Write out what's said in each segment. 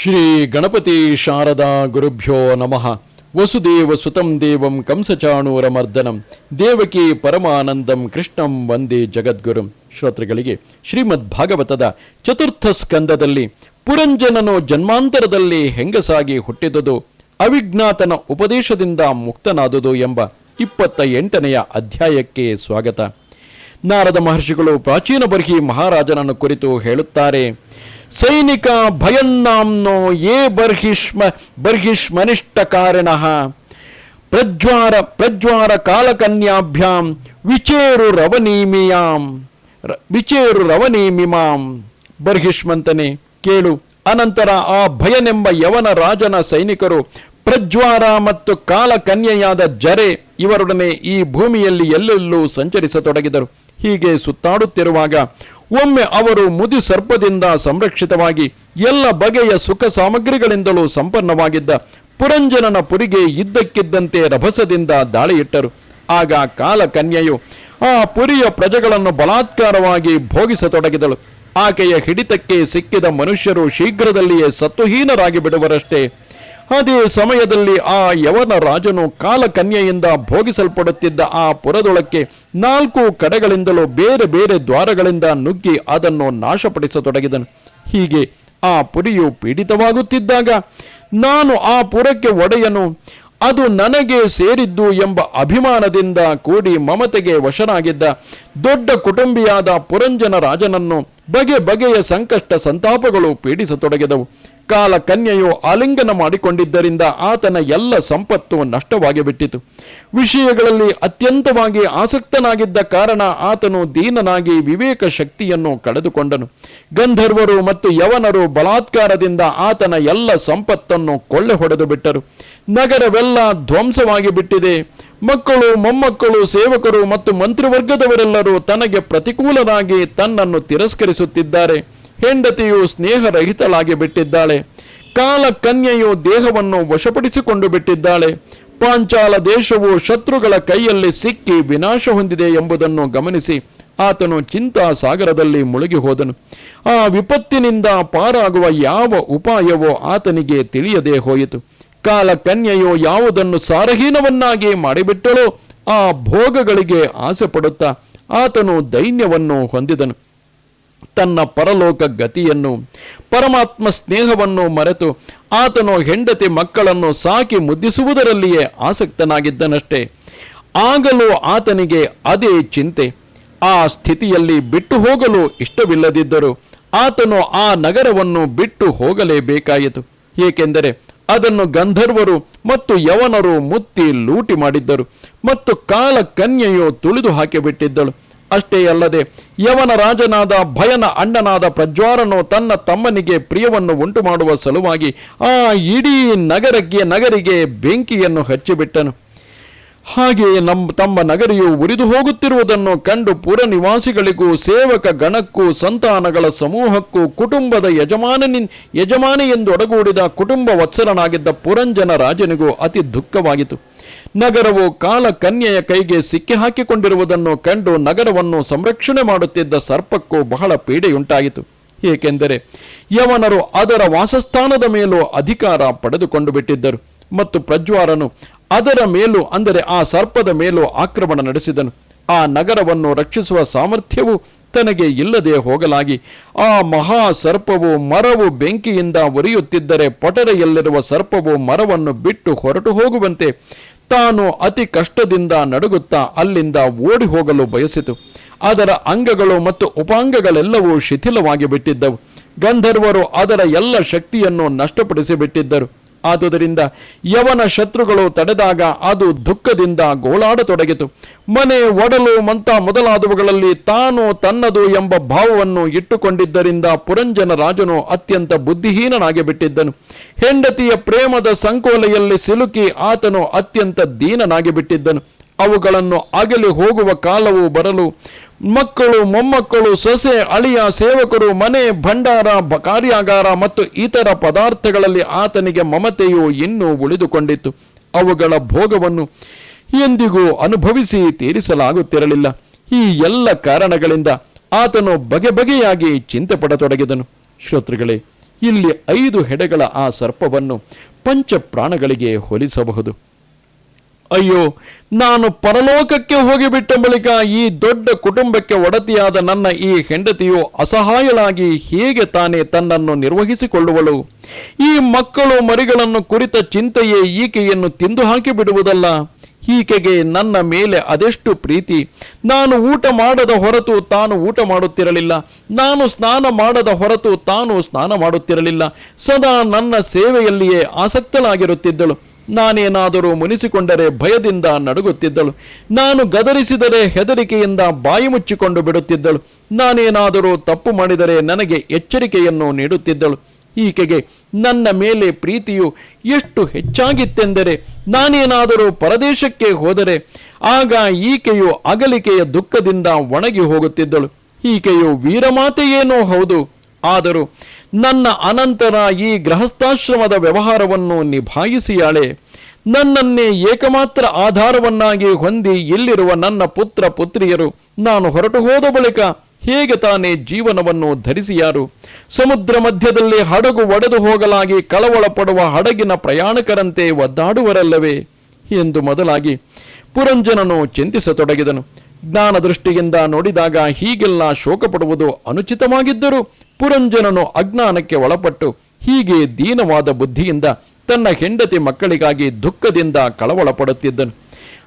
ಶ್ರೀ ಗಣಪತಿ ಶಾರದಾ ಗುರುಭ್ಯೋ ನಮಃ. ವಸುದೇವ ಸುತಂ ದೇವಂ ಕಂಸಚಾಣೂರ ಮರ್ದನಂ ದೇವಕಿ ಪರಮಾನಂದಂ ಕೃಷ್ಣಂ ವಂದೇ ಜಗದ್ಗುರುಂ. ಶ್ರೋತೃಗಳಿಗೆ ಶ್ರೀಮದ್ ಭಾಗವತದ ಚತುರ್ಥ ಸ್ಕಂದದಲ್ಲಿ ಪುರಂಜನನು ಜನ್ಮಾಂತರದಲ್ಲಿ ಹೆಂಗಸಾಗಿ ಹುಟ್ಟಿದುದು, ಅವಿಜ್ಞಾತನ ಉಪದೇಶದಿಂದ ಮುಕ್ತನಾದುದು ಎಂಬ ಇಪ್ಪತ್ತ ಎಂಟನೆಯ ಅಧ್ಯಾಯಕ್ಕೆ ಸ್ವಾಗತ. ನಾರದ ಮಹರ್ಷಿಗಳು ಪ್ರಾಚೀನ ಬರ್ಹಿ ಮಹಾರಾಜನನ್ನು ಕುರಿತು ಹೇಳುತ್ತಾರೆ ಸೈನಿಕ ಭಯನ್ನಾಂನೋ ಏ ಬರ್ಹಿಷ್ಮ ಬರ್ಹಿಷ್ಮನಿಷ್ಠ ಕಾರಣ ಪ್ರಜ್ವಾರ ಪ್ರಜ್ವಾರ ಕಾಲಕನ್ಯಾಭ್ಯಾಂ, ವಿಚೇರು ರವನೀಮಿಯಾಂ ವಿಚೇರು ರವನೀಮಿಮಾಂ. ಬರ್ಹಿಷ್ಮಂತನೆ, ಕೇಳು, ಅನಂತರ ಆ ಭಯನೆಂಬ ಯವನ ರಾಜನ ಸೈನಿಕರು ಪ್ರಜ್ವಾರ ಮತ್ತು ಕಾಲಕನ್ಯೆಯಾದ ಜರೆ ಇವರೊಡನೆ ಈ ಭೂಮಿಯಲ್ಲಿ ಎಲ್ಲೆಲ್ಲೂ ಸಂಚರಿಸತೊಡಗಿದರು. ಹೀಗೆ ಸುತ್ತಾಡುತ್ತಿರುವಾಗ ಒಮ್ಮೆ ಅವರು ಮುದಿ ಸರ್ಪದಿಂದ ಸಂರಕ್ಷಿತವಾಗಿ ಎಲ್ಲ ಬಗೆಯ ಸುಖ ಸಾಮಗ್ರಿಗಳಿಂದಲೂ ಸಂಪನ್ನವಾಗಿದ್ದ ಪುರಂಜನನ ಪುರಿಗೆ ಇದ್ದಕ್ಕಿದ್ದಂತೆ ರಭಸದಿಂದ ದಾಳಿಯಿಟ್ಟರು. ಆಗ ಕಾಲಕನ್ಯೆಯು ಆ ಪುರಿಯ ಪ್ರಜೆಗಳನ್ನು ಬಲಾತ್ಕಾರವಾಗಿ ಭೋಗಿಸತೊಡಗಿದಳು. ಆಕೆಯ ಹಿಡಿತಕ್ಕೆ ಸಿಕ್ಕಿದ ಮನುಷ್ಯರು ಶೀಘ್ರದಲ್ಲಿಯೇ ಸತ್ತುಹೀನರಾಗಿ ಬಿಡುವರಷ್ಟೇ ಅದೇ ಸಮಯದಲ್ಲಿ ಆ ಯವನ ರಾಜನು ಕಾಲಕನ್ಯೆಯಿಂದ ಭೋಗಿಸಲ್ಪಡುತ್ತಿದ್ದ ಆ ಪುರದೊಳಕ್ಕೆ ನಾಲ್ಕು ಕಡೆಗಳಿಂದಲೂ ಬೇರೆ ಬೇರೆ ದ್ವಾರಗಳಿಂದ ನುಗ್ಗಿ ಅದನ್ನು ನಾಶಪಡಿಸತೊಡಗಿದನು. ಹೀಗೆ ಆ ಪುರಿಯು ಪೀಡಿತವಾಗುತ್ತಿದ್ದಾಗ ನಾನು ಆ ಪುರಕ್ಕೆ ಒಡೆಯನು, ಅದು ನನಗೆ ಸೇರಿದ್ದು ಎಂಬ ಅಭಿಮಾನದಿಂದ ಕೂಡಿ ಮಮತೆಗೆ ವಶನಾಗಿದ್ದ ದೊಡ್ಡ ಕುಟುಂಬಿಯಾದ ಪುರಂಜನ ರಾಜನನ್ನು ಬಗೆ ಬಗೆಯ ಸಂಕಷ್ಟ ಸಂತಾಪಗಳು ಪೀಡಿಸತೊಡಗಿದವು. ಕಾಲ ಕನ್ಯೆಯು ಆಲಿಂಗನ ಮಾಡಿಕೊಂಡಿದ್ದರಿಂದ ಆತನ ಎಲ್ಲ ಸಂಪತ್ತು ನಷ್ಟವಾಗಿ ಬಿಟ್ಟಿತು ವಿಷಯಗಳಲ್ಲಿ ಅತ್ಯಂತವಾಗಿ ಆಸಕ್ತನಾಗಿದ್ದ ಕಾರಣ ಆತನು ದೀನನಾಗಿ ವಿವೇಕ ಶಕ್ತಿಯನ್ನು ಕಳೆದುಕೊಂಡನು. ಗಂಧರ್ವರು ಮತ್ತು ಯವನರು ಬಲಾತ್ಕಾರದಿಂದ ಆತನ ಎಲ್ಲ ಸಂಪತ್ತನ್ನು ಕೊಳ್ಳೆ ಹೊಡೆದು ಬಿಟ್ಟರು. ನಗರವೆಲ್ಲ ಧ್ವಂಸವಾಗಿ ಬಿಟ್ಟಿದೆ. ಮಕ್ಕಳು, ಮೊಮ್ಮಕ್ಕಳು, ಸೇವಕರು ಮತ್ತು ಮಂತ್ರಿವರ್ಗದವರೆಲ್ಲರೂ ತನಗೆ ಪ್ರತಿಕೂಲರಾಗಿ ತನ್ನನ್ನು ತಿರಸ್ಕರಿಸುತ್ತಿದ್ದಾರೆ. ಹೆಂಡತಿಯು ಸ್ನೇಹರಹಿತಳಾಗಿ ಬಿಟ್ಟಿದ್ದಾಳೆ. ಕಾಲ ಕನ್ಯೆಯು ದೇಹವನ್ನು ವಶಪಡಿಸಿಕೊಂಡು ಬಿಟ್ಟಿದ್ದಾಳೆ. ಪಾಂಚಾಲ ದೇಶವು ಶತ್ರುಗಳ ಕೈಯಲ್ಲಿ ಸಿಕ್ಕಿ ವಿನಾಶ ಹೊಂದಿದೆ ಎಂಬುದನ್ನು ಗಮನಿಸಿ ಆತನು ಚಿಂತಾ ಸಾಗರದಲ್ಲಿ ಮುಳುಗಿ ಹೋದನು ಆ ವಿಪತ್ತಿನಿಂದ ಪಾರಾಗುವ ಯಾವ ಉಪಾಯವೋ ಆತನಿಗೆ ತಿಳಿಯದೆ ಹೋಯಿತು. ಕಾಲ ಕನ್ಯೆಯು ಯಾವುದನ್ನು ಸಾರಹೀನವನ್ನಾಗಿ ಮಾಡಿಬಿಟ್ಟಳೋ ಆ ಭೋಗಗಳಿಗೆ ಆಸೆ ಪಡುತ್ತಾ ಆತನು ದೈನ್ಯವನ್ನು ಹೊಂದಿದನು. ತನ್ನ ಪರಲೋಕ ಗತಿಯನ್ನು, ಪರಮಾತ್ಮ ಸ್ನೇಹವನ್ನು ಮರೆತು ಆತನು ಹೆಂಡತಿ ಮಕ್ಕಳನ್ನು ಸಾಕಿ ಮುದ್ದಿಸುವುದರಲ್ಲಿಯೇ ಆಸಕ್ತನಾಗಿದ್ದನಷ್ಟೇ. ಆಗಲೂ ಆತನಿಗೆ ಅದೇ ಚಿಂತೆ. ಆ ಸ್ಥಿತಿಯಲ್ಲಿ ಬಿಟ್ಟು ಹೋಗಲು ಇಷ್ಟವಿಲ್ಲದಿದ್ದರು ಆತನು ಆ ನಗರವನ್ನು ಬಿಟ್ಟು ಹೋಗಲೇಬೇಕಾಯಿತು. ಏಕೆಂದರೆ ಅದನ್ನು ಗಂಧರ್ವರು ಮತ್ತು ಯವನರು ಮುತ್ತಿ ಲೂಟಿ ಮಾಡಿದ್ದರು ಮತ್ತು ಕಾಲ ಕನ್ಯೆಯು ತುಳಿದು ಹಾಕಿಬಿಟ್ಟಿದ್ದಳು. ಅಷ್ಟೇ ಅಲ್ಲದೆ, ಯವನ ರಾಜನಾದ ಭಯನ ಅಣ್ಣನಾದ ಪ್ರಜ್ವಾರನು ತನ್ನ ತಮ್ಮನಿಗೆ ಪ್ರಿಯವನ್ನು ಉಂಟು ಮಾಡುವ ಸಲುವಾಗಿ ಆ ಇಡೀ ನಗರಕ್ಕೆ, ನಗರಿಗೆ ಬೆಂಕಿಯನ್ನು ಹಚ್ಚಿಬಿಟ್ಟನು. ಹಾಗೆಯೇ ನಮ್ಮ, ತಮ್ಮ ನಗರಿಯು ಉರಿದು ಹೋಗುತ್ತಿರುವುದನ್ನು ಕಂಡು ಪುರ ನಿವಾಸಿಗಳಿಗೂ ಸೇವಕ ಗಣಕ್ಕೂ, ಸಂತಾನಗಳ ಸಮೂಹಕ್ಕೂ, ಕುಟುಂಬದ ಯಜಮಾನನಿ ಯಜಮಾನಿ ಎಂದು ಒಡಗೂಡಿದ ಕುಟುಂಬ ವತ್ಸಲನಾಗಿದ್ದ ಪುರಂಜನ ರಾಜನಿಗೂ ಅತಿ ದುಃಖವಾಯಿತು ನಗರವು ಕಾಲ ಕನ್ಯೆಯ ಕೈಗೆ ಸಿಕ್ಕಿ ಹಾಕಿಕೊಂಡಿರುವುದನ್ನು ಕಂಡು ನಗರವನ್ನು ಸಂರಕ್ಷಣೆ ಮಾಡುತ್ತಿದ್ದ ಸರ್ಪಕ್ಕೂ ಬಹಳ ಪೀಡೆಯುಂಟಾಯಿತು. ಏಕೆಂದರೆ ಯವನರು ಅದರ ವಾಸಸ್ಥಾನದ ಮೇಲೂ ಅಧಿಕಾರ ಪಡೆದುಕೊಂಡು ಬಿಟ್ಟಿದ್ದರು. ಮತ್ತು ಪ್ರಜ್ವಾರನು ಅದರ ಮೇಲೂ, ಅಂದರೆ ಆ ಸರ್ಪದ ಮೇಲೂ ಆಕ್ರಮಣ ನಡೆಸಿದನು. ಆ ನಗರವನ್ನು ರಕ್ಷಿಸುವ ಸಾಮರ್ಥ್ಯವು ತನಗೆ ಇಲ್ಲದೆ ಹೋಗಲಾಗಿ, ಆ ಮಹಾ ಸರ್ಪವು ಮರವು ಬೆಂಕಿಯಿಂದ ಉರಿಯುತ್ತಿದ್ದರೆ ಪೊಟರೆಯಲ್ಲಿರುವ ಸರ್ಪವು ಮರವನ್ನು ಬಿಟ್ಟು ಹೊರಟು ಹೋಗುವಂತೆ ತಾನು ಅತಿ ಕಷ್ಟದಿಂದ ನಡುಗುತ್ತಾ ಅಲ್ಲಿಂದ ಓಡಿ ಹೋಗಲು ಬಯಸಿತು. ಅದರ ಅಂಗಗಳು ಮತ್ತು ಉಪಾಂಗಗಳೆಲ್ಲವೂ ಶಿಥಿಲವಾಗಿ ಬಿಟ್ಟಿದ್ದವು. ಗಂಧರ್ವರು ಅದರ ಎಲ್ಲ ಶಕ್ತಿಯನ್ನು ನಷ್ಟಪಡಿಸಿ ಬಿಟ್ಟಿದ್ದರು ಆದುದರಿಂದ ಯವನ ಶತ್ರುಗಳು ತಡೆದಾಗ ಅದು ದುಃಖದಿಂದ ಗೋಳಾಡತೊಡಗಿತು. ಮನೆ, ಒಡಲು ಮಂತ ಮೊದಲಾದವುಗಳಲ್ಲಿ ತಾನು ತನ್ನದು ಎಂಬ ಭಾವವನ್ನು ಇಟ್ಟುಕೊಂಡಿದ್ದರಿಂದ ಪುರಂಜನ ರಾಜನು ಅತ್ಯಂತ ಬುದ್ಧಿಹೀನನಾಗಿ ಬಿಟ್ಟಿದ್ದನು. ಹೆಂಡತಿಯ ಪ್ರೇಮದ ಸಂಕೋಲೆಯಲ್ಲಿ ಸಿಲುಕಿ ಆತನು ಅತ್ಯಂತ ದೀನನಾಗಿ ಬಿಟ್ಟಿದ್ದನು. ಅವುಗಳನ್ನು ಅಗಲಿ ಹೋಗುವ ಕಾಲವು ಬರಲು ಮಕ್ಕಳು, ಮೊಮ್ಮಕ್ಕಳು, ಸೊಸೆ, ಅಳಿಯ, ಸೇವಕರು, ಮನೆ, ಭಂಡಾರ ಕಾರ್ಯಾಗಾರ ಮತ್ತು ಇತರ ಪದಾರ್ಥಗಳಲ್ಲಿ ಆತನಿಗೆ ಮಮತೆಯು ಇನ್ನೂ ಉಳಿದುಕೊಂಡಿತ್ತು. ಅವುಗಳ ಭೋಗವನ್ನು ಎಂದಿಗೂ ಅನುಭವಿಸಿ ತೀರಿಸಲಾಗುತ್ತಿರಲಿಲ್ಲ. ಈ ಎಲ್ಲ ಕಾರಣಗಳಿಂದ ಆತನು ಬಗೆ ಬಗೆಯಾಗಿ ಚಿಂತೆ ಪಡತೊಡಗಿದನು ಶ್ರೋತೃಗಳೇ, ಇಲ್ಲಿ ಐದು ಹೆಡೆಗಳ ಆ ಸರ್ಪವನ್ನು ಪಂಚ ಪ್ರಾಣಗಳಿಗೆ ಹೋಲಿಸಬಹುದು. ಅಯ್ಯೋ, ನಾನು ಪರಲೋಕಕ್ಕೆ ಹೋಗಿಬಿಟ್ಟ ಬಳಿಕ ಈ ದೊಡ್ಡ ಕುಟುಂಬಕ್ಕೆ ಒಡತಿಯಾದ ನನ್ನ ಈ ಹೆಂಡತಿಯು ಅಸಹಾಯಳಾಗಿ ಹೇಗೆ ತಾನೇ ತನ್ನನ್ನು ನಿರ್ವಹಿಸಿಕೊಳ್ಳುವಳು? ಈ ಮಕ್ಕಳು ಮರಿಗಳನ್ನು ಕುರಿತ ಚಿಂತೆಯೇ ಈಕೆಯನ್ನು ತಿಂದು ಹಾಕಿ ಬಿಡುವುದಲ್ಲ ಈಕೆಗೆ ನನ್ನ ಮೇಲೆ ಅದೆಷ್ಟು ಪ್ರೀತಿ? ನಾನು ಊಟ ಮಾಡದ ಹೊರತು ತಾನು ಊಟ ಮಾಡುತ್ತಿರಲಿಲ್ಲ. ನಾನು ಸ್ನಾನ ಮಾಡದ ಹೊರತು ತಾನು ಸ್ನಾನ ಮಾಡುತ್ತಿರಲಿಲ್ಲ. ಸದಾ ನನ್ನ ಸೇವೆಯಲ್ಲಿಯೇ ಆಸಕ್ತಳಾಗಿರುತ್ತಿದ್ದಳು. ನಾನೇನಾದರೂ ಮುನಿಸಿಕೊಂಡರೆ ಭಯದಿಂದ ನಡುಗುತ್ತಿದ್ದಳು. ನಾನು ಗದರಿಸಿದರೆ ಹೆದರಿಕೆಯಿಂದ ಬಾಯಿ ಮುಚ್ಚಿಕೊಂಡು ಬಿಡುತ್ತಿದ್ದಳು. ನಾನೇನಾದರೂ ತಪ್ಪು ಮಾಡಿದರೆ ನನಗೆ ಎಚ್ಚರಿಕೆಯನ್ನು ನೀಡುತ್ತಿದ್ದಳು. ಈಕೆಗೆ ನನ್ನ ಮೇಲೆ ಪ್ರೀತಿಯು ಎಷ್ಟು ಹೆಚ್ಚಾಗಿತ್ತೆಂದರೆ ನಾನೇನಾದರೂ ಪರದೇಶಕ್ಕೆ ಹೋದರೆ ಆಗ ಈಕೆಯು ಅಗಲಿಕೆಯ ದುಃಖದಿಂದ ಒಣಗಿ ಹೋಗುತ್ತಿದ್ದಳು. ಈಕೆಯು ವೀರಮಾತೆಯೇನೋ ಹೌದು. ಆದರೂ ನನ್ನ ಅನಂತರ ಈ ಗೃಹಸ್ಥಾಶ್ರಮದ ವ್ಯವಹಾರವನ್ನು ನಿಭಾಯಿಸಿಯಾಳೆ. ನನ್ನನ್ನೇ ಏಕಮಾತ್ರ ಆಧಾರವನ್ನಾಗಿ ಹೊಂದಿ ಇಲ್ಲಿರುವ ನನ್ನ ಪುತ್ರ ಪುತ್ರಿಯರು, ನಾನು ಹೊರಟು ಹೋದ ಬಳಿಕ ಹೇಗೆ ತಾನೇ ಜೀವನವನ್ನು ಧರಿಸಿಯಾರು? ಸಮುದ್ರ ಮಧ್ಯದಲ್ಲಿ ಹಡಗು ಒಡೆದು ಹೋಗಲಾಗಿ ಕಳವಳ ಪಡುವ ಹಡಗಿನ ಪ್ರಯಾಣಿಕರಂತೆ ಒದ್ದಾಡುವರಲ್ಲವೇ? ಎಂದು ಮೊದಲಾಗಿ ಪುರಂಜನನು ಚಿಂತಿಸತೊಡಗಿದನು. ಜ್ಞಾನ ದೃಷ್ಟಿಯಿಂದ ನೋಡಿದಾಗ ಹೀಗೆಲ್ಲ ಶೋಕ ಪಡುವುದು ಅನುಚಿತವಾಗಿದ್ದರೂ ಪುರಂಜನನು ಅಜ್ಞಾನಕ್ಕೆ ಒಳಪಟ್ಟು ಹೀಗೆ ದೀನವಾದ ಬುದ್ಧಿಯಿಂದ ತನ್ನ ಹೆಂಡತಿ ಮಕ್ಕಳಿಗಾಗಿ ದುಃಖದಿಂದ ಕಳವಳಪಡುತ್ತಿದ್ದನು.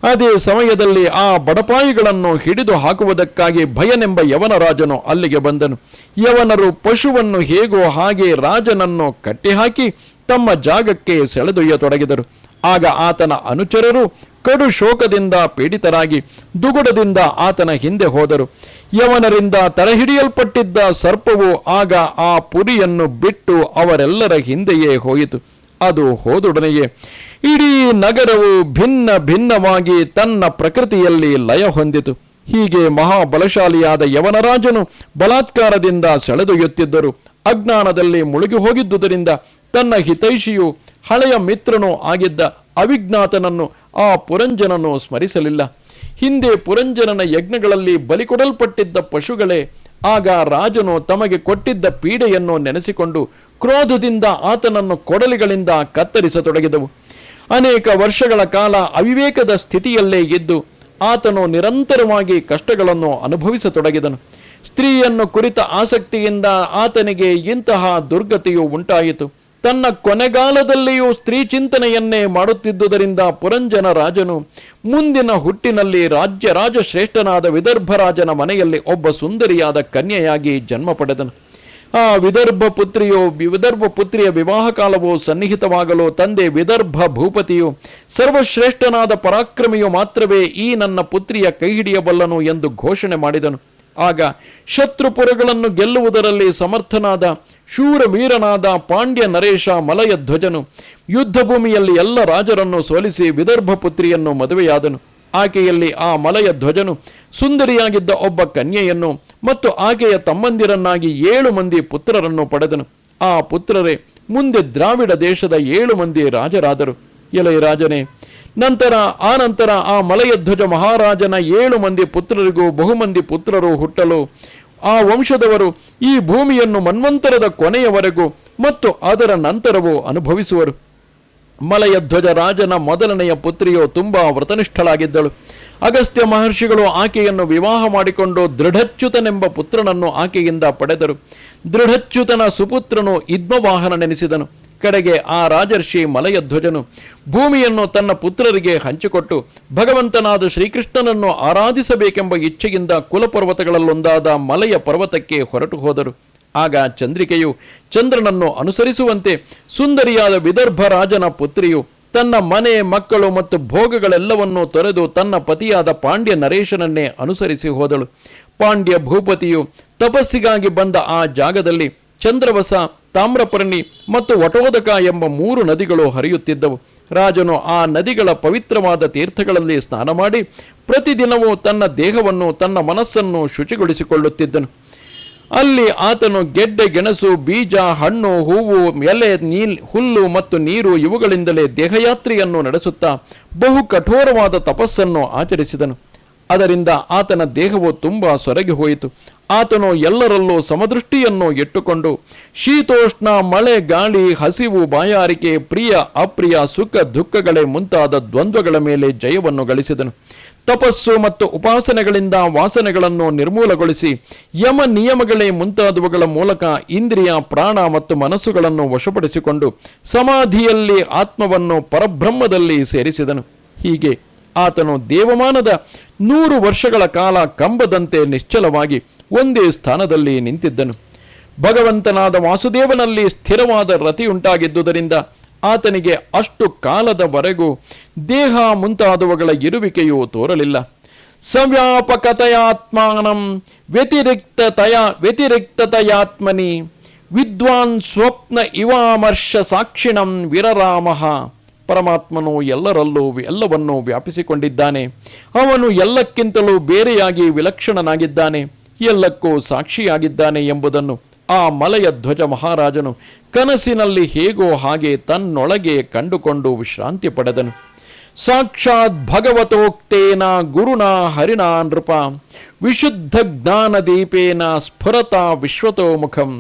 ಅದೇ ಸಮಯದಲ್ಲಿ ಆ ಬಡಪಾಯಿಗಳನ್ನು ಹಿಡಿದು ಹಾಕುವುದಕ್ಕಾಗಿ ಭಯನೆಂಬ ಯವನ ರಾಜನು ಅಲ್ಲಿಗೆ ಬಂದನು. ಯವನರು ಪಶುವನ್ನು ಹೇಗೋ ಹಾಗೆ ರಾಜನನ್ನು ಕಟ್ಟಿಹಾಕಿ ತಮ್ಮ ಜಾಗಕ್ಕೆ ಸೆಳೆದೊಯ್ಯತೊಡಗಿದರು. ಆಗ ಆತನ ಅನುಚರರು ಕಡು ಶೋಕದಿಂದ ಪೀಡಿತರಾಗಿ ದುಗುಡದಿಂದ ಆತನ ಹಿಂದೆ ಹೋದರು. ಯವನರಿಂದ ತರಹಿಡಿಯಲ್ಪಟ್ಟಿದ್ದ ಸರ್ಪವು ಆಗ ಆ ಪುರಿಯನ್ನು ಬಿಟ್ಟು ಅವರೆಲ್ಲರ ಹಿಂದೆಯೇ ಹೋಯಿತು. ಅದು ಹೋದೊಡನೆಯೇ. ಇಡೀ ನಗರವು ಭಿನ್ನ ಭಿನ್ನವಾಗಿ ತನ್ನ ಪ್ರಕೃತಿಯಲ್ಲಿ ಲಯ ಹೊಂದಿತು. ಹೀಗೆ ಮಹಾಬಲಶಾಲಿಯಾದ ಯವನರಾಜನು ಬಲಾತ್ಕಾರದಿಂದ ಸೆಳೆದೊಯ್ಯುತ್ತಿದ್ದರು. ಅಜ್ಞಾನದಲ್ಲಿ ಮುಳುಗಿ ಹೋಗಿದ್ದುದರಿಂದ ತನ್ನ ಹಿತೈಷಿಯು ಹಳೆಯ ಮಿತ್ರನೂ ಆಗಿದ್ದ ಅವಿಜ್ಞಾತನನ್ನು ಆ ಪುರಂಜನನು ಸ್ಮರಿಸಲಿಲ್ಲ. ಹಿಂದೆ ಪುರಂಜನನ ಯಜ್ಞಗಳಲ್ಲಿ ಬಲಿಕೊಡಲ್ಪಟ್ಟಿದ್ದ ಪಶುಗಳೇ, ಆಗ ರಾಜನು ತಮಗೆ ಕೊಟ್ಟಿದ್ದ ಪೀಡೆಯನ್ನು ನೆನೆಸಿಕೊಂಡು ಕ್ರೋಧದಿಂದ ಆತನನ್ನು ಕೊಡಲಿಗಳಿಂದ ಕತ್ತರಿಸತೊಡಗಿದವು. ಅನೇಕ ವರ್ಷಗಳ ಕಾಲ ಅವಿವೇಕದ ಸ್ಥಿತಿಯಲ್ಲೇ ಇದ್ದು, ಆತನು ನಿರಂತರವಾಗಿ ಕಷ್ಟಗಳನ್ನು ಅನುಭವಿಸತೊಡಗಿದನು. ಸ್ತ್ರೀಯನ್ನು ಕುರಿತ ಆಸಕ್ತಿಯಿಂದ ಆತನಿಗೆ ಇಂತಹ ದುರ್ಗತಿಯು ಉಂಟಾಯಿತು. ತನ್ನ ಕೊನೆಗಾಲದಲ್ಲಿಯೂ ಸ್ತ್ರೀ ಚಿಂತನೆಯನ್ನೇ ಮಾಡುತ್ತಿದ್ದುದರಿಂದ ಪುರಂಜನ ರಾಜನು ಮುಂದಿನ ಹುಟ್ಟಿನಲ್ಲಿ ರಾಜ್ಯ ರಾಜಶ್ರೇಷ್ಠನಾದ ವಿದರ್ಭರಾಜನ ಮನೆಯಲ್ಲಿ ಒಬ್ಬ ಸುಂದರಿಯಾದ ಕನ್ಯೆಯಾಗಿ ಜನ್ಮ ಪಡೆದನು. ಆ ವಿದರ್ಭ ಪುತ್ರಿಯು ವಿದರ್ಭ ಪುತ್ರಿಯ ವಿವಾಹ ಕಾಲವು ಸನ್ನಿಹಿತವಾಗಲು ತಂದೆ ವಿದರ್ಭ ಭೂಪತಿಯು ಸರ್ವಶ್ರೇಷ್ಠನಾದ ಪರಾಕ್ರಮಿಯು ಮಾತ್ರವೇ ಈ ನನ್ನ ಪುತ್ರಿಯ ಕೈ ಹಿಡಿಯಬಲ್ಲನು ಎಂದು ಘೋಷಣೆ ಮಾಡಿದನು. ಆಗ ಶತ್ರುಪುರಗಳನ್ನು ಗೆಲ್ಲುವುದರಲ್ಲಿ ಸಮರ್ಥನಾದ ಶೂರ ವೀರನಾದ ಪಾಂಡ್ಯ ನರೇಶ ಮಲಯ ಧ್ವಜನು ಯುದ್ಧ ಭೂಮಿಯಲ್ಲಿ ಎಲ್ಲ ರಾಜರನ್ನು ಸೋಲಿಸಿ ವಿದರ್ಭ ಪುತ್ರಿಯನ್ನು ಮದುವೆಯಾದನು. ಆಕೆಯಲ್ಲಿ ಆ ಮಲಯ ಧ್ವಜನು ಸುಂದರಿಯಾಗಿದ್ದ ಒಬ್ಬ ಕನ್ಯೆಯನ್ನು ಮತ್ತು ಆಕೆಯ ತಮ್ಮಂದಿರನ್ನಾಗಿ ಏಳು ಮಂದಿ ಪುತ್ರರನ್ನು ಪಡೆದನು. ಆ ಪುತ್ರರೇ ಮುಂದೆ ದ್ರಾವಿಡ ದೇಶದ ಏಳು ಮಂದಿ ರಾಜರಾದರು. ಎಲೈ ರಾಜನೇ, ನಂತರ ಆ ನಂತರ ಆ ಮಲಯಧ್ವಜ ಮಹಾರಾಜನ ಏಳು ಮಂದಿ ಪುತ್ರರಿಗೂ ಬಹುಮಂದಿ ಪುತ್ರರು ಹುಟ್ಟಲು ಆ ವಂಶದವರು ಈ ಭೂಮಿಯನ್ನು ಮನ್ವಂತರದ ಕೊನೆಯವರೆಗೂ ಮತ್ತು ಅದರ ನಂತರವೂ ಅನುಭವಿಸುವರು. ಮಲಯ ರಾಜನ ಮೊದಲನೆಯ ಪುತ್ರಿಯು ತುಂಬಾ ವ್ರತನಿಷ್ಠಳಾಗಿದ್ದಳು. ಅಗಸ್ತ್ಯ ಮಹರ್ಷಿಗಳು ಆಕೆಯನ್ನು ವಿವಾಹ ಮಾಡಿಕೊಂಡು ದೃಢಚ್ಯುತನೆಂಬ ಪುತ್ರನನ್ನು ಆಕೆಯಿಂದ ಪಡೆದರು. ದೃಢಚ್ಯುತನ ಸುಪುತ್ರನು ಇದ್ಮವಾಹನ ನೆನೆಸಿದನು. ಕಡೆಗೆ ಆ ರಾಜರ್ಷಿ ಮಲಯ ಧ್ವಜನು ಭೂಮಿಯನ್ನು ತನ್ನ ಪುತ್ರರಿಗೆ ಹಂಚಿಕೊಟ್ಟು, ಭಗವಂತನಾದ ಶ್ರೀಕೃಷ್ಣನನ್ನು ಆರಾಧಿಸಬೇಕೆಂಬ ಇಚ್ಛೆಯಿಂದ ಕುಲಪರ್ವತಗಳಲ್ಲೊಂದಾದ ಮಲಯ ಪರ್ವತಕ್ಕೆ ಹೊರಟು ಹೋದರು. ಆಗ ಚಂದ್ರಿಕೆಯು ಚಂದ್ರನನ್ನು ಅನುಸರಿಸುವಂತೆ ಸುಂದರಿಯಾದ ವಿದರ್ಭ ರಾಜನ ಪುತ್ರಿಯು ತನ್ನ ಮನೆ, ಮಕ್ಕಳು ಮತ್ತು ಭೋಗಗಳೆಲ್ಲವನ್ನೂ ತೊರೆದು ತನ್ನ ಪತಿಯಾದ ಪಾಂಡ್ಯ ನರೇಶನನ್ನೇ ಅನುಸರಿಸಿ ಹೋದಳು. ಪಾಂಡ್ಯ ಭೂಪತಿಯು ತಪಸ್ಸಿಗಾಗಿ ಬಂದ ಆ ಜಾಗದಲ್ಲಿ ಚಂದ್ರವಸ ತಾಮ್ರಪರ್ಣಿ ಮತ್ತು ವಟೋದಕ ಎಂಬ ಮೂರು ನದಿಗಳು ಹರಿಯುತ್ತಿದ್ದವು. ರಾಜನು ಆ ನದಿಗಳ ಪವಿತ್ರವಾದ ತೀರ್ಥಗಳಲ್ಲಿ ಸ್ನಾನ ಮಾಡಿ ಪ್ರತಿದಿನವೂ ತನ್ನ ದೇಹವನ್ನು ತನ್ನ ಮನಸ್ಸನ್ನು ಶುಚಿಗೊಳಿಸಿಕೊಳ್ಳುತ್ತಿದ್ದನು. ಅಲ್ಲಿ ಆತನು ಗೆಡ್ಡೆ, ಗೆಣಸು, ಬೀಜ, ಹಣ್ಣು, ಹೂವು, ಎಲೆ, ನೀಲ್, ಹುಲ್ಲು ಮತ್ತು ನೀರು ಇವುಗಳಿಂದಲೇ ದೇಹಯಾತ್ರೆಯನ್ನು ನಡೆಸುತ್ತಾ ಬಹು ಕಠೋರವಾದ ತಪಸ್ಸನ್ನು ಆಚರಿಸಿದನು. ಅದರಿಂದ ಆತನ ದೇಹವು ತುಂಬ ಸೊರಗಿ ಹೋಯಿತು. ಆತನು ಎಲ್ಲರಲ್ಲೂ ಸಮದೃಷ್ಟಿಯನ್ನು ಇಟ್ಟುಕೊಂಡು ಶೀತೋಷ್ಣ, ಮಳೆ, ಗಾಳಿ, ಹಸಿವು, ಬಾಯಾರಿಕೆ, ಪ್ರಿಯ, ಅಪ್ರಿಯ, ಸುಖ, ದುಃಖಗಳೇ ಮುಂತಾದ ದ್ವಂದ್ವಗಳ ಮೇಲೆ ಜಯವನ್ನು ಗಳಿಸಿದನು. ತಪಸ್ಸು ಮತ್ತು ಉಪಾಸನೆಗಳಿಂದ ವಾಸನೆಗಳನ್ನು ನಿರ್ಮೂಲಗೊಳಿಸಿ, ಯಮ ನಿಯಮಗಳೇ ಮುಂತಾದವುಗಳ ಮೂಲಕ ಇಂದ್ರಿಯ, ಪ್ರಾಣ ಮತ್ತು ಮನಸ್ಸುಗಳನ್ನು ವಶಪಡಿಸಿಕೊಂಡು ಸಮಾಧಿಯಲ್ಲಿ ಆತ್ಮವನ್ನು ಪರಬ್ರಹ್ಮದಲ್ಲಿ ಸೇರಿಸಿದನು. ಹೀಗೆ ಆತನು ದೇವಮಾನದ ನೂರು ವರ್ಷಗಳ ಕಾಲ ಕಂಬದಂತೆ ನಿಶ್ಚಲವಾಗಿ ಒಂದೇ ಸ್ಥಾನದಲ್ಲಿ ನಿಂತಿದ್ದನು. ಭಗವಂತನಾದ ವಾಸುದೇವನಲ್ಲಿ ಸ್ಥಿರವಾದ ರತಿಯುಂಟಾಗಿದ್ದುದರಿಂದ ಆತನಿಗೆ ಅಷ್ಟು ಕಾಲದವರೆಗೂ ದೇಹ ಮುಂತಾದವುಗಳ ಇರುವಿಕೆಯು ತೋರಲಿಲ್ಲ. ಸಂವ್ಯಾಪಕತೆಯಾತ್ಮಾನಂ ವ್ಯತಿರಿಕ್ತತಯ ವ್ಯತಿರಿಕ್ತತೆಯಾತ್ಮನಿ ವಿದ್ವಾನ್ ಸ್ವಪ್ನ ಇವಾಮರ್ಷ ಸಾಕ್ಷಿಣಂ ವಿರರಾಮಃ. ಪರಮಾತ್ಮನು ಎಲ್ಲರಲ್ಲೂ ಎಲ್ಲವನ್ನೂ ವ್ಯಾಪಿಸಿಕೊಂಡಿದ್ದಾನೆ. ಅವನು ಎಲ್ಲಕ್ಕಿಂತಲೂ ಬೇರೆಯಾಗಿ ವಿಲಕ್ಷಣನಾಗಿದ್ದಾನೆ. ಎಲ್ಲಕ್ಕೂ ಸಾಕ್ಷಿಯಾಗಿದ್ದಾನೆ ಎಂಬುದನ್ನು ಆ ಮಲಯ ಧ್ವಜ ಮಹಾರಾಜನು ಕನಸಿನಲ್ಲಿ ಹೇಗೋ ಹಾಗೆ ತನ್ನೊಳಗೆ ಕಂಡುಕೊಂಡು ವಿಶ್ರಾಂತಿ ಪಡೆದನು. ಸಾಕ್ಷಾತ್ ಭಗವತೋಕ್ತೇನ ಗುರುನಾ ಹರಿಣ ನೃಪ. ವಿಶುದ್ಧ ಜ್ಞಾನ ದೀಪೇನ ಸ್ಫುರತ ವಿಶ್ವತೋಮುಖಂ.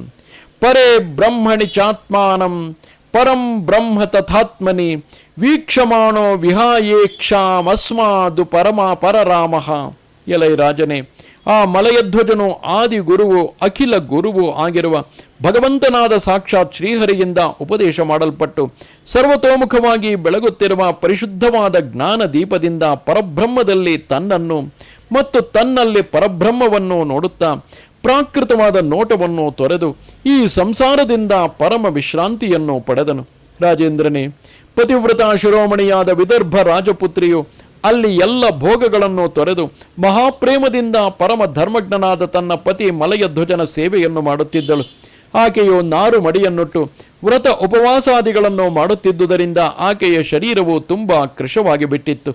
ಪರೇ ಬ್ರಹ್ಮಣಿ ಚಾತ್ಮಾನಂ. ಪರಂ ಬ್ರಹ್ಮ ತಥಾತ್ಮನಿ ವೀಕ್ಷಮಾಣೋ ವಿಹಾಯೇಕ್ಷಾಮಸ್ಮಾದು ಪರಮ ಪರರಾಮಃ. ಎಲೈ ರಾಜನೇ, ಆ ಮಲಯಧ್ವಜನು ಆದಿ ಗುರುವು ಅಖಿಲ ಗುರುವು ಆಗಿರುವ ಭಗವಂತನಾದ ಸಾಕ್ಷಾತ್ ಶ್ರೀಹರಿಯಿಂದ ಉಪದೇಶ ಮಾಡಲ್ಪಟ್ಟು ಸರ್ವತೋಮುಖವಾಗಿ ಬೆಳಗುತ್ತಿರುವ ಪರಿಶುದ್ಧವಾದ ಜ್ಞಾನ ದೀಪದಿಂದ ಪರಬ್ರಹ್ಮದಲ್ಲಿ ತನ್ನನ್ನು ಮತ್ತು ತನ್ನಲ್ಲಿ ಪರಬ್ರಹ್ಮವನ್ನು ನೋಡುತ್ತಾ ಪ್ರಾಕೃತವಾದ ನೋಟವನ್ನು ತೊರೆದು ಈ ಸಂಸಾರದಿಂದ ಪರಮ ವಿಶ್ರಾಂತಿಯನ್ನು ಪಡೆದನು. ರಾಜೇಂದ್ರನೇ, ಪತಿವ್ರತ ಶಿರೋಮಣಿಯಾದ ವಿದರ್ಭ ರಾಜಪುತ್ರಿಯು ಅಲ್ಲಿ ಎಲ್ಲ ಭೋಗಗಳನ್ನು ತೊರೆದು ಮಹಾಪ್ರೇಮದಿಂದ ಪರಮ ಧರ್ಮಜ್ಞನಾದ ತನ್ನ ಪತಿ ಮಲಯಧ್ವಜನ ಸೇವೆಯನ್ನು ಮಾಡುತ್ತಿದ್ದಳು. ಆಕೆಯು ನಾರು ಮಡಿಯನ್ನುಟ್ಟು ವ್ರತ ಉಪವಾಸಾದಿಗಳನ್ನು ಮಾಡುತ್ತಿದ್ದುದರಿಂದ ಆಕೆಯ ಶರೀರವು ತುಂಬ ಕೃಶವಾಗಿ ಬಿಟ್ಟಿತ್ತು.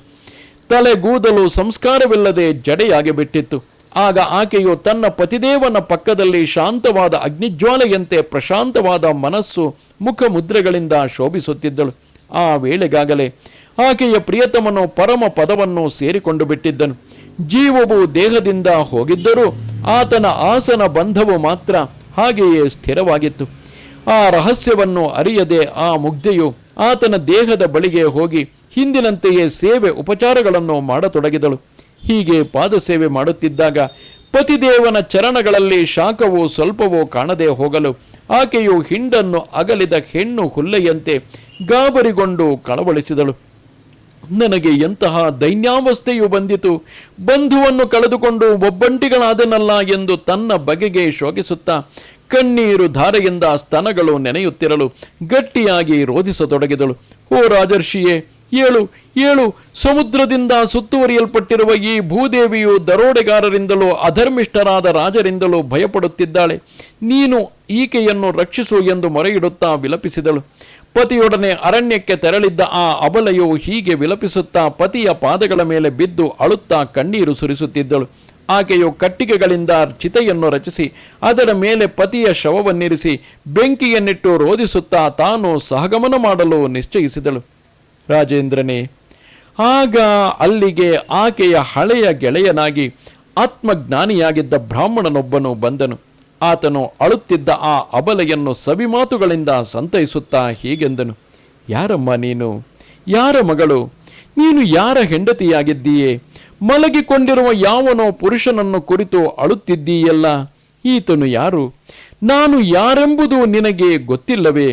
ತಲೆಗೂದಲು ಸಂಸ್ಕಾರವಿಲ್ಲದೆ ಜಡೆಯಾಗಿ ಬಿಟ್ಟಿತ್ತು. ಆಗ ಆಕೆಯು ತನ್ನ ಪತಿದೇವನ ಪಕ್ಕದಲ್ಲಿ ಶಾಂತವಾದ ಅಗ್ನಿಜ್ವಾಲೆಯಂತೆ ಪ್ರಶಾಂತವಾದ ಮನಸ್ಸು ಮುಖ ಮುದ್ರೆಗಳಿಂದ ಶೋಭಿಸುತ್ತಿದ್ದಳು. ಆ ವೇಳೆಗಾಗಲೇ ಆಕೆಯ ಪ್ರಿಯತಮನು ಪರಮ ಪದವನ್ನು ಸೇರಿಕೊಂಡು ಬಿಟ್ಟಿದ್ದನು. ಜೀವವು ದೇಹದಿಂದ ಹೋಗಿದ್ದರೂ ಆತನ ಆಸನ ಬಂಧವು ಮಾತ್ರ ಹಾಗೆಯೇ ಸ್ಥಿರವಾಗಿತ್ತು. ಆ ರಹಸ್ಯವನ್ನು ಅರಿಯದೆ ಆ ಮುಗ್ಧೆಯು ಆತನ ದೇಹದ ಬಳಿಗೆ ಹೋಗಿ ಹಿಂದಿನಂತೆಯೇ ಸೇವೆ ಉಪಚಾರಗಳನ್ನು ಮಾಡತೊಡಗಿದಳು. ಹೀಗೆ ಪಾದಸೇವೆ ಮಾಡುತ್ತಿದ್ದಾಗ ಪತಿದೇವನ ಚರಣಗಳಲ್ಲಿ ಶಾಖವೋ ಸ್ವಲ್ಪವೂ ಕಾಣದೆ ಹೋಗಲು ಆಕೆಯು ಹಿಂಡನ್ನು ಅಗಲಿದ ಹೆಣ್ಣು ಹುಲ್ಲೆಯಂತೆ ಗಾಬರಿಗೊಂಡು ಕಳವಳಿಸಿದಳು. ನನಗೆ ಎಂತಹ ದೈನ್ಯಾವಸ್ಥೆಯು ಬಂದಿತು. ಬಂಧುವನ್ನು ಕಳೆದುಕೊಂಡು ಒಬ್ಬಂಟಿಗಳಾದನಲ್ಲ ಎಂದು ತನ್ನ ಬಗೆಗೆ ಶೋಕಿಸುತ್ತಾ ಕಣ್ಣೀರು ಧಾರೆಯಿಂದ ಸ್ತನಗಳು ನೆನೆಯುತ್ತಿರಲು ಗಟ್ಟಿಯಾಗಿ ರೋಧಿಸತೊಡಗಿದಳು. ಓ ರಾಜರ್ಷಿಯೇ ಏಳು ಏಳು, ಸಮುದ್ರದಿಂದ ಸುತ್ತುವರಿಯಲ್ಪಟ್ಟಿರುವ ಈ ಭೂದೇವಿಯು ದರೋಡೆಗಾರರಿಂದಲೂ, ಅಧರ್ಮಿಷ್ಠರಾದ ರಾಜರಿಂದಲೂ ಭಯಪಡುತ್ತಿದ್ದಾಳೆ. ನೀನು ಈಕೆಯನ್ನು ರಕ್ಷಿಸು ಎಂದು ಮೊರೆಯಿಡುತ್ತಾ ವಿಲಪಿಸಿದಳು. ಪತಿಯೊಡನೆ ಅರಣ್ಯಕ್ಕೆ ತೆರಳಿದ್ದ ಆ ಅಬಲೆಯು ಹೀಗೆ ವಿಲಪಿಸುತ್ತಾ ಪತಿಯ ಪಾದಗಳ ಮೇಲೆ ಬಿದ್ದು ಅಳುತ್ತಾ ಕಣ್ಣೀರು ಸುರಿಸುತ್ತಿದ್ದಳು. ಆಕೆಯು ಕಟ್ಟಿಗೆಗಳಿಂದ ಚಿತೆಯನ್ನು ರಚಿಸಿ, ಅದರ ಮೇಲೆ ಪತಿಯ ಶವವನ್ನಿರಿಸಿ, ಬೆಂಕಿಯನ್ನಿಟ್ಟು ರೋಧಿಸುತ್ತಾ ತಾನು ಸಹಗಮನ ಮಾಡಲು ನಿಶ್ಚಯಿಸಿದಳು. ರಾಜೇಂದ್ರನೇ, ಆಗ ಅಲ್ಲಿಗೆ ಆಕೆಯ ಹಳೆಯ ಗೆಳೆಯನಾಗಿ ಆತ್ಮಜ್ಞಾನಿಯಾಗಿದ್ದ ಬ್ರಾಹ್ಮಣನೊಬ್ಬನು ಬಂದನು. ಆತನು ಅಳುತ್ತಿದ್ದ ಆ ಅಬಲೆಯನ್ನು ಸವಿಮಾತುಗಳಿಂದ ಸಂತೈಸುತ್ತಾ ಹೀಗೆಂದನು. ಯಾರಮ್ಮ ನೀನು? ಯಾರ ಮಗಳು? ನೀನು ಯಾರ ಹೆಂಡತಿಯಾಗಿದ್ದೀಯೇ? ಮಲಗಿಕೊಂಡಿರುವ ಯಾವನೋ ಪುರುಷನನ್ನು ಕುರಿತು ಅಳುತ್ತಿದ್ದೀಯಲ್ಲ, ಈತನು ಯಾರು? ನಾನು ಯಾರೆಂಬುದು ನಿನಗೆ ಗೊತ್ತಿಲ್ಲವೇ?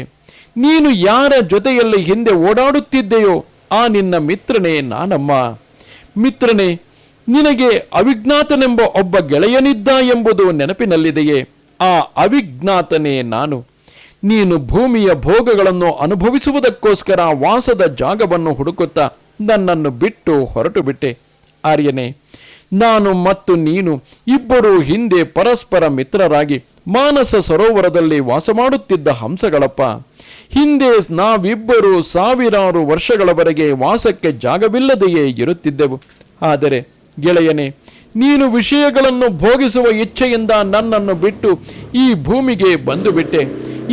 ನೀನು ಯಾರ ಜೊತೆಯಲ್ಲಿ ಹಿಂದೆ ಓಡಾಡುತ್ತಿದ್ದೆಯೋ ಆ ನಿನ್ನ ಮಿತ್ರನೇ ನಾನಮ್ಮ. ಮಿತ್ರನೇ, ನಿನಗೆ ಅವಿಜ್ಞಾತನೆಂಬ ಒಬ್ಬ ಗೆಳೆಯನಿದ್ದ ಎಂಬುದು ನೆನಪಿನಲ್ಲಿದೆಯೇ? ಆ ಅವಿಜ್ಞಾತನೇ ನಾನು. ನೀನು ಭೂಮಿಯ ಭೋಗಗಳನ್ನು ಅನುಭವಿಸುವುದಕ್ಕೋಸ್ಕರ ವಾಸದ ಜಾಗವನ್ನು ಹುಡುಕುತ್ತಾ ನನ್ನನ್ನು ಬಿಟ್ಟು ಹೊರಟು ಬಿಟ್ಟೆ. ಆರ್ಯನೇ, ನಾನು ಮತ್ತು ನೀನು ಇಬ್ಬರು ಹಿಂದೆ ಪರಸ್ಪರ ಮಿತ್ರರಾಗಿ ಮಾನಸ ಸರೋವರದಲ್ಲಿ ವಾಸ ಮಾಡುತ್ತಿದ್ದ ಹಂಸಗಳಪ್ಪ. ಹಿಂದೆ ನಾವಿಬ್ಬರು ಸಾವಿರಾರು ವರ್ಷಗಳವರೆಗೆ ವಾಸಕ್ಕೆ ಜಾಗವಿಲ್ಲದೆಯೇ ಇರುತ್ತಿದ್ದೆವು. ಆದರೆ ಗೆಳೆಯನೇ, ನೀನು ವಿಷಯಗಳನ್ನು ಭೋಗಿಸುವ ಇಚ್ಛೆಯಿಂದ ನನ್ನನ್ನು ಬಿಟ್ಟು ಈ ಭೂಮಿಗೆ ಬಂದು ಬಿಟ್ಟೆ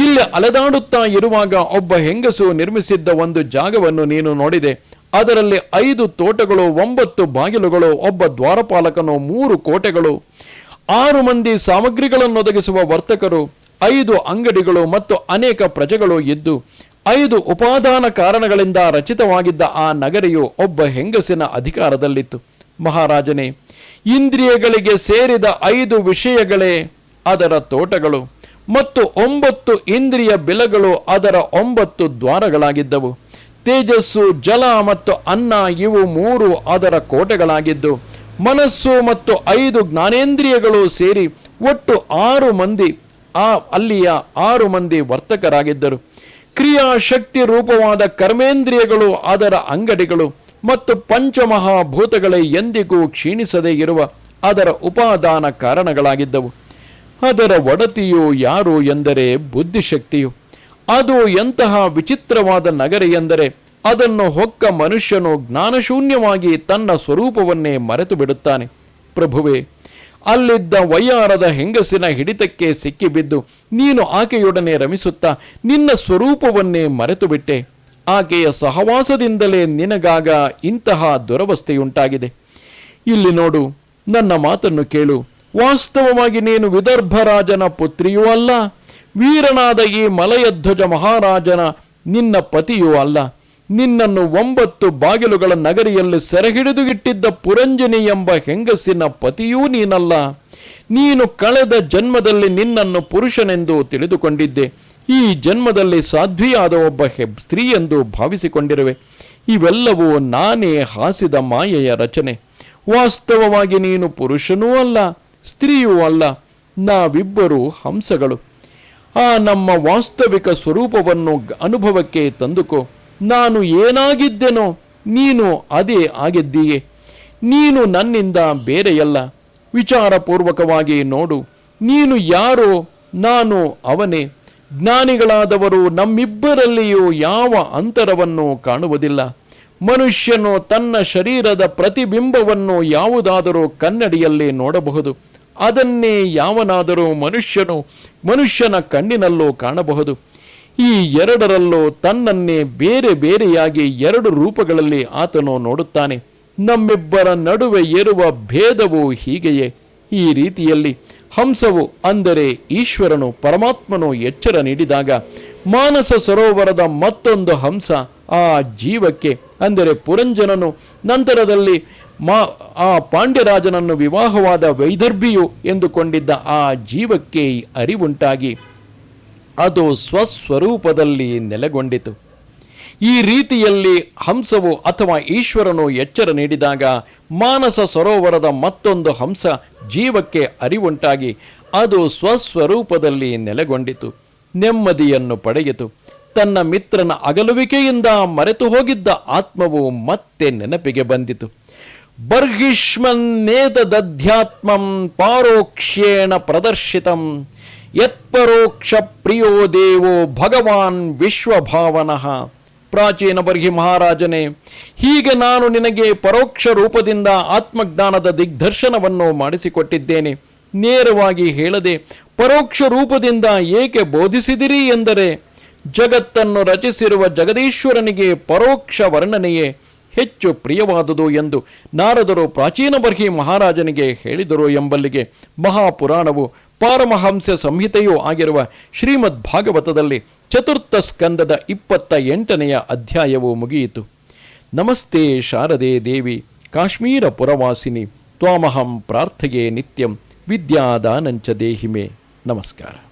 ಇಲ್ಲಿ ಅಲೆದಾಡುತ್ತಾ ಇರುವಾಗ ಒಬ್ಬ ಹೆಂಗಸು ನಿರ್ಮಿಸಿದ್ದ ಒಂದು ಜಾಗವನ್ನು ನೀನು ನೋಡಿದೆ. ಅದರಲ್ಲಿ ಐದು ತೋಟಗಳು, ಒಂಬತ್ತು ಬಾಗಿಲುಗಳು, ಒಬ್ಬ ದ್ವಾರಪಾಲಕನು ಮೂರು ಕೋಟೆಗಳು. ಆರು ಮಂದಿ ಸಾಮಗ್ರಿಗಳನ್ನು ಒದಗಿಸುವ ವರ್ತಕರು ಐದು ಅಂಗಡಿಗಳು ಮತ್ತು ಅನೇಕ ಪ್ರಜೆಗಳು ಇದ್ದು ಐದು ಉಪಾದಾನ ಕಾರಣಗಳಿಂದ ರಚಿತವಾಗಿದ್ದ ಆ ನಗರಿಯು ಒಬ್ಬ ಹೆಂಗಸಿನ ಅಧಿಕಾರದಲ್ಲಿತ್ತು. ಮಹಾರಾಜನೇ, ಇಂದ್ರಿಯಗಳಿಗೆ ಸೇರಿದ ಐದು ವಿಷಯಗಳೇ ಅದರ ತೋಟಗಳು ಮತ್ತು ಒಂಬತ್ತು ಇಂದ್ರಿಯ ಬಿಲಗಳು ಅದರ ಒಂಬತ್ತು ದ್ವಾರಗಳಾಗಿದ್ದವು. ತೇಜಸ್ಸು, ಜಲ ಮತ್ತು ಅನ್ನ ಇವು ಮೂರು ಅದರ ಕೋಟೆಗಳಾಗಿದ್ದು, ಮನಸ್ಸು ಮತ್ತು ಐದು ಜ್ಞಾನೇಂದ್ರಿಯಗಳು ಸೇರಿ ಒಟ್ಟು ಆರು ಮಂದಿ ಆ ಅಲ್ಲಿಯ ಆರು ಮಂದಿ ವರ್ತಕರಾಗಿದ್ದರು. ಕ್ರಿಯಾಶಕ್ತಿ ರೂಪವಾದ ಕರ್ಮೇಂದ್ರಿಯಗಳು, ಅದರ ಅಂಗಡಿಗಳು ಮತ್ತು ಪಂಚಮಹಾಭೂತಗಳೇ ಎಂದಿಗೂ ಕ್ಷೀಣಿಸದೇ ಇರುವ ಅದರ ಉಪಾದಾನ ಕಾರಣಗಳಾಗಿದ್ದವು. ಅದರ ಒಡತಿಯು ಯಾರು ಎಂದರೆ ಬುದ್ಧಿಶಕ್ತಿಯು. ಅದು ಎಂತಹ ವಿಚಿತ್ರವಾದ ನಗರ ಎಂದರೆ ಅದನ್ನು ಹೊಕ್ಕ ಮನುಷ್ಯನು ಜ್ಞಾನಶೂನ್ಯವಾಗಿ ತನ್ನ ಸ್ವರೂಪವನ್ನೇ ಮರೆತು ಬಿಡುತ್ತಾನೆ ಪ್ರಭುವೇ ಅಲ್ಲಿದ್ದ ವಯ್ಯಾರದ ಹೆಂಗಸಿನ ಹಿಡಿತಕ್ಕೆ ಸಿಕ್ಕಿಬಿದ್ದು ನೀನು ಆಕೆಯೊಡನೆ ರಮಿಸುತ್ತಾ ನಿನ್ನ ಸ್ವರೂಪವನ್ನೇ ಮರೆತುಬಿಟ್ಟೆ. ಆಕೆಯ ಸಹವಾಸದಿಂದಲೇ ನಿನಗಾಗ ಇಂತಹ ದುರವಸ್ಥೆಯುಂಟಾಗಿದೆ. ಇಲ್ಲಿ ನೋಡು, ನನ್ನ ಮಾತನ್ನು ಕೇಳು. ವಾಸ್ತವವಾಗಿ ನೀನು ವಿದರ್ಭರಾಜನ ಪುತ್ರಿಯೂ ಅಲ್ಲ, ವೀರನಾದ ಈ ಮಲಯಧ್ವಜ ಮಹಾರಾಜನ ನಿನ್ನ ಪತಿಯೂ ಅಲ್ಲ. ನಿನ್ನನ್ನು ಒಂಬತ್ತು ಬಾಗಿಲುಗಳ ನಗರಿಯಲ್ಲಿ ಸೆರೆಹಿಡಿದು ಇಟ್ಟಿದ್ದ ಪುರಂಜನಿ ಎಂಬ ಹೆಂಗಸಿನ ಪತಿಯೂ ನೀನಲ್ಲ. ನೀನು ಕಳೆದ ಜನ್ಮದಲ್ಲಿ ನಿನ್ನನ್ನು ಪುರುಷನೆಂದು ತಿಳಿದುಕೊಂಡಿದ್ದೆ. ಈ ಜನ್ಮದಲ್ಲಿ ಸಾಧ್ವಿಯಾದ ಒಬ್ಬ ಸ್ತ್ರೀ ಎಂದು ಭಾವಿಸಿಕೊಂಡಿರುವೆ. ಇವೆಲ್ಲವೂ ನಾನೇ ಹಾಸಿದ ಮಾಯೆಯ ರಚನೆ. ವಾಸ್ತವವಾಗಿ ನೀನು ಪುರುಷನೂ ಅಲ್ಲ, ಸ್ತ್ರೀಯೂ ಅಲ್ಲ, ನಾವಿಬ್ಬರೂ ಹಂಸಗಳು. ಆ ನಮ್ಮ ವಾಸ್ತವಿಕ ಸ್ವರೂಪವನ್ನು ಅನುಭವಕ್ಕೆ ತಂದುಕೋ. ನಾನು ಏನಾಗಿದ್ದೆನೋ ನೀನು ಅದೇ ಆಗಿದ್ದೀಯೆ. ನೀನು ನನ್ನಿಂದ ಬೇರೆಯಲ್ಲ. ವಿಚಾರಪೂರ್ವಕವಾಗಿ ನೋಡು. ನೀನು ಯಾರೋ, ನಾನು ಅವನೇ. ಜ್ಞಾನಿಗಳಾದವರು ನಮ್ಮಿಬ್ಬರಲ್ಲಿಯೂ ಯಾವ ಅಂತರವನ್ನು ಕಾಣುವುದಿಲ್ಲ. ಮನುಷ್ಯನು ತನ್ನ ಶರೀರದ ಪ್ರತಿಬಿಂಬವನ್ನು ಯಾವುದಾದರೂ ಕನ್ನಡಿಯಲ್ಲಿ ನೋಡಬಹುದು. ಅದನ್ನೇ ಯಾವನಾದರೂ ಮನುಷ್ಯನು ಮನುಷ್ಯನ ಕಣ್ಣಿನಲ್ಲೂ ಕಾಣಬಹುದು. ಈ ಎರಡರಲ್ಲೂ ತನ್ನನ್ನೇ ಬೇರೆ ಬೇರೆಯಾಗಿ ಎರಡು ರೂಪಗಳಲ್ಲಿ ಆತನು ನೋಡುತ್ತಾನೆ. ನಮ್ಮಿಬ್ಬರ ನಡುವೆ ಇರುವ ಭೇದವು ಹೀಗೆಯೇ. ಈ ರೀತಿಯಲ್ಲಿ ಹಂಸವು ಅಂದರೆ ಈಶ್ವರನು ಪರಮಾತ್ಮನು ಎಚ್ಚರ ನೀಡಿದಾಗ ಮಾನಸ ಸರೋವರದ ಮತ್ತೊಂದು ಹಂಸ ಆ ಜೀವಕ್ಕೆ ಅಂದರೆ ಪುರಂಜನನು ನಂತರದಲ್ಲಿ ಮಾ ಆ ಪಾಂಡ್ಯರಾಜನನ್ನು ವಿವಾಹವಾದ ವೈದರ್ಭಿಯು ಎಂದುಕೊಂಡಿದ್ದ ಆ ಜೀವಕ್ಕೆ ಅರಿವುಂಟಾಗಿ. ಅದು ಸ್ವಸ್ವರೂಪದಲ್ಲಿ ನೆಲೆಗೊಂಡಿತು. ಈ ರೀತಿಯಲ್ಲಿ ಹಂಸವು ಅಥವಾ ಈಶ್ವರನು ಎಚ್ಚರ ನೀಡಿದಾಗ ಮಾನಸ ಸರೋವರದ ಮತ್ತೊಂದು ಹಂಸ ಜೀವಕ್ಕೆ ಅರಿವುಂಟಾಗಿ ಅದು ಸ್ವಸ್ವರೂಪದಲ್ಲಿ ನೆಲೆಗೊಂಡಿತು. ನೆಮ್ಮದಿಯನ್ನು ಪಡೆಯಿತು. ತನ್ನ ಮಿತ್ರನ ಅಗಲುವಿಕೆಯಿಂದ ಮರೆತು ಹೋಗಿದ್ದ ಆತ್ಮವು ಮತ್ತೆ ನೆನಪಿಗೆ ಬಂದಿತು. ಬರ್ಹಿಷ್ಮನ್ನೇತದಧ್ಯಾತ್ಮಂ ಪಾರೋಕ್ಷೇಣ ಪ್ರದರ್ಶಿತಂ. ಯತ್ಪರೋಕ್ಷ ಪ್ರಿಯೋ ದೇವೋ ಭಗವಾನ್ ವಿಶ್ವಭಾವನಃ. ಪ್ರಾಚೀನ ಬರ್ಹಿ ಮಹಾರಾಜನೇ, ಹೀಗೆ ನಾನು ನಿನಗೆ ಪರೋಕ್ಷ ರೂಪದಿಂದ ಆತ್ಮಜ್ಞಾನದ ದಿಗ್ದರ್ಶನವನ್ನು ಮಾಡಿಸಿಕೊಟ್ಟಿದ್ದೇನೆ. ನೇರವಾಗಿ ಹೇಳದೆ, ಪರೋಕ್ಷ ರೂಪದಿಂದ ಏಕೆ ಬೋಧಿಸಿದಿರಿ ಎಂದರೆ, ಜಗತ್ತನ್ನು ರಚಿಸಿರುವ ಜಗದೀಶ್ವರನಿಗೆ ಪರೋಕ್ಷ ವರ್ಣನೆಯೇ ಹೆಚ್ಚು ಪ್ರಿಯವಾದುದು ಎಂದು ನಾರದರು ಪ್ರಾಚೀನ ಬರ್ಹಿ ಮಹಾರಾಜನಿಗೆ ಹೇಳಿದರು ಎಂಬಲ್ಲಿಗೆ ಮಹಾಪುರಾಣವು ಪಾರಮಹಂಸ ಸಂಹಿತೆಯೂ ಆಗಿರುವ ಶ್ರೀಮದ್ ಭಾಗವತದಲ್ಲಿ ಚತುರ್ಥ ಸ್ಕಂದದ ಇಪ್ಪತ್ತ ಎಂಟನೆಯ ಅಧ್ಯಾಯವು ಮುಗಿಯಿತು. ನಮಸ್ತೆ ಶಾರದೆ ದೇವಿ, ಕಾಶ್ಮೀರ ಪುರವಾಸಿನಿ, ತ್ವಾಮಹಂ ಪ್ರಾರ್ಥೆಯೇ ನಿತ್ಯಂ, ವಿದ್ಯಾದಾನಂಚ ದೇಹಿಮೆ. ನಮಸ್ಕಾರ.